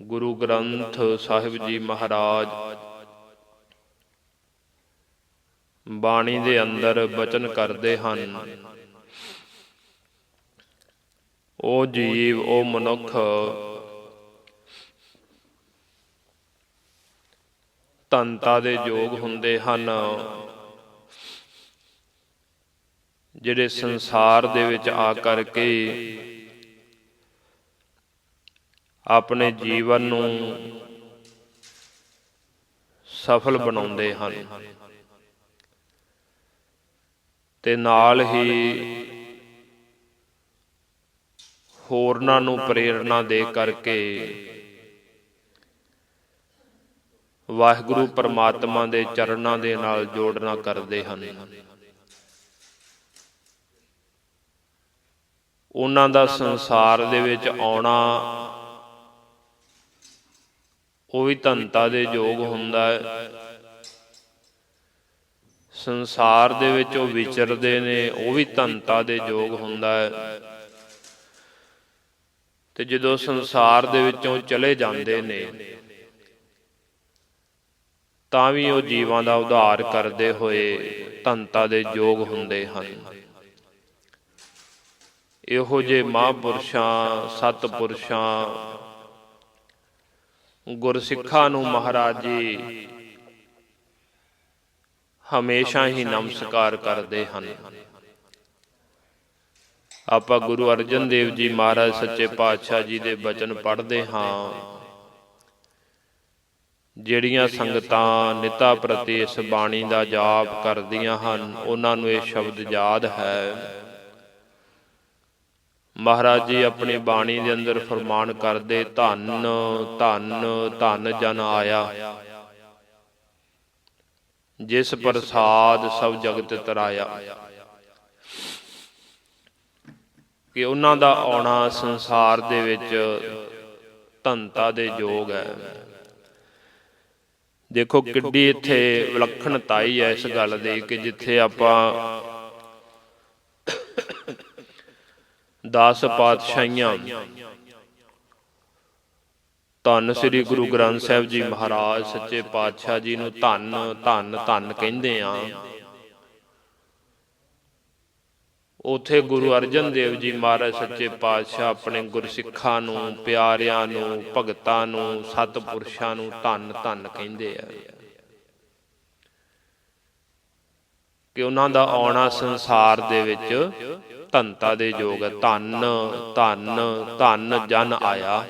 ਗੁਰੂ ਗ੍ਰੰਥ ਸਾਹਿਬ ਜੀ ਮਹਾਰਾਜ। ਬਾਣੀ ਦੇ ਅੰਦਰ ਬਚਨ ਕਰਦੇ ਹਨ, ਉਹ ਜੀਵ, ਉਹ ਮਨੁੱਖ ਤੰਤਾ ਦੇ ਯੋਗ ਹੁੰਦੇ ਹਨ, ਜਿਹੜੇ ਸੰਸਾਰ ਦੇ ਵਿੱਚ ਆ ਕਰਕੇ ਆਪਣੇ ਜੀਵਨ ਨੂੰ ਸਫਲ ਬਣਾਉਂਦੇ ਹਨ। ਤੇ ਨਾਲ ਹੀ ਹੋਰਨਾਂ ਨੂੰ ਪ੍ਰੇਰਣਾ ਦੇ ਕਰਕੇ ਵਾਹਿਗੁਰੂ ਪਰਮਾਤਮਾ ਦੇ ਚਰਨਾਂ ਦੇ ਨਾਲ ਜੋੜਨਾ ਕਰਦੇ ਹਨ। ਉਹਨਾਂ ਦਾ ਸੰਸਾਰ ਦੇ ਵਿੱਚ ਆਉਣਾ ਉਹ ਵੀ ਧੰਤਾ ਦੇ ਯੋਗ ਹੁੰਦਾ ਹੈ। ਸੰਸਾਰ ਦੇ ਵਿੱਚ ਉਹ ਵਿਚਰਦੇ ਨੇ, ਉਹ ਵੀ ਧੰਤਾ ਦੇ ਯੋਗ ਹੁੰਦਾ ਹੈ। ਤੇ ਜਦੋਂ ਸੰਸਾਰ ਦੇ ਵਿੱਚੋਂ ਚਲੇ ਜਾਂਦੇ ਨੇ, ਤਾਂ ਵੀ ਉਹ ਜੀਵਾਂ ਦਾ ਉਧਾਰ ਕਰਦੇ ਹੋਏ ਧੰਤਾ ਦੇ ਯੋਗ ਹੁੰਦੇ ਹਨ। ਇਹੋ ਜੇ ਮਹਾਂਪੁਰਸ਼ਾਂ, ਸਤਪੁਰਸ਼ਾਂ ਗੁਰਸਿੱਖਾਂ ਨੂੰ ਮਹਾਰਾਜ ਜੀ, ਹਮੇਸ਼ਾ ਹੀ ਨਮਸਕਾਰ ਕਰਦੇ ਹਨ। ਆਪਾਂ ਗੁਰੂ ਅਰਜਨ ਦੇਵ ਜੀ ਮਹਾਰਾਜ ਸੱਚੇ ਪਾਤਸ਼ਾਹ ਜੀ ਦੇ ਬਚਨ ਪੜ੍ਹਦੇ ਹਾਂ। ਜਿਹੜੀਆਂ ਸੰਗਤਾਂ ਨਿਤਾ ਪ੍ਰਤੀ ਇਸ ਬਾਣੀ ਦਾ ਜਾਪ ਕਰਦੀਆਂ ਹਨ, ਉਹਨਾਂ ਨੂੰ ਇਹ ਸ਼ਬਦ ਯਾਦ ਹੈ। ਮਹਾਰਾਜ ਜੀ ਆਪਣੀ ਬਾਣੀ ਦੇ ਅੰਦਰ ਫਰਮਾਨ ਕਰਦੇ, ਧੰਨ ਧੰਨ ਧੰਨ ਜਨ ਆਇਆ। ਜਿਸ ਪ੍ਰਸਾਦ ਸਭ ਜਗਤ ਤਰਾਇਆ। ਕਿ ਉਹਨਾਂ ਦਾ ਆਉਣਾ ਸੰਸਾਰ ਦੇ ਵਿੱਚ ਧੰਤਾ ਦੇ ਯੋਗ ਹੈ। ਦੇਖੋ ਕਿੱਡੀ ਇੱਥੇ ਵਿਲੱਖਣਤਾਈ ਹੈ ਇਸ ਗੱਲ ਦੀ ਕਿ ਜਿੱਥੇ ਆਪਾਂ 10 ਪਾਤਸ਼ਾਹੀਆਂ। ਧੰਨ ਸ੍ਰੀ ਗੁਰੂ ਗ੍ਰੰਥ ਸਾਹਿਬ ਜੀ ਮਹਾਰਾਜ, ਸੱਚੇ ਪਾਤਸ਼ਾਹ ਜੀ ਨੂੰ ਧੰਨ ਧੰਨ ਧੰਨ ਕਹਿੰਦੇ ਆ। ਉਥੇ ਗੁਰੂ ਅਰਜਨ ਦੇਵ ਜੀ ਮਹਾਰਾਜ, ਸੱਚੇ ਪਾਤਸ਼ਾਹ ਆਪਣੇ ਗੁਰਸਿੱਖਾਂ ਨੂੰ, ਪਿਆਰਿਆਂ ਨੂੰ, ਭਗਤਾਂ ਨੂੰ, ਸਤਪੁਰਸ਼ਾਂ ਨੂੰ ਧੰਨ ਧੰਨ ਕਹਿੰਦੇ ਆ। ਕਿ ਉਹਨਾਂ ਦਾ ਆਉਣਾ ਸੰਸਾਰ ਦੇ ਵਿੱਚ ਧੰਤਾ ਦੇ ਯੋਗ ਹੈ। ਧੰਨ ਧੰਨ ਧੰਨ ਜਨ ਆਇਆ।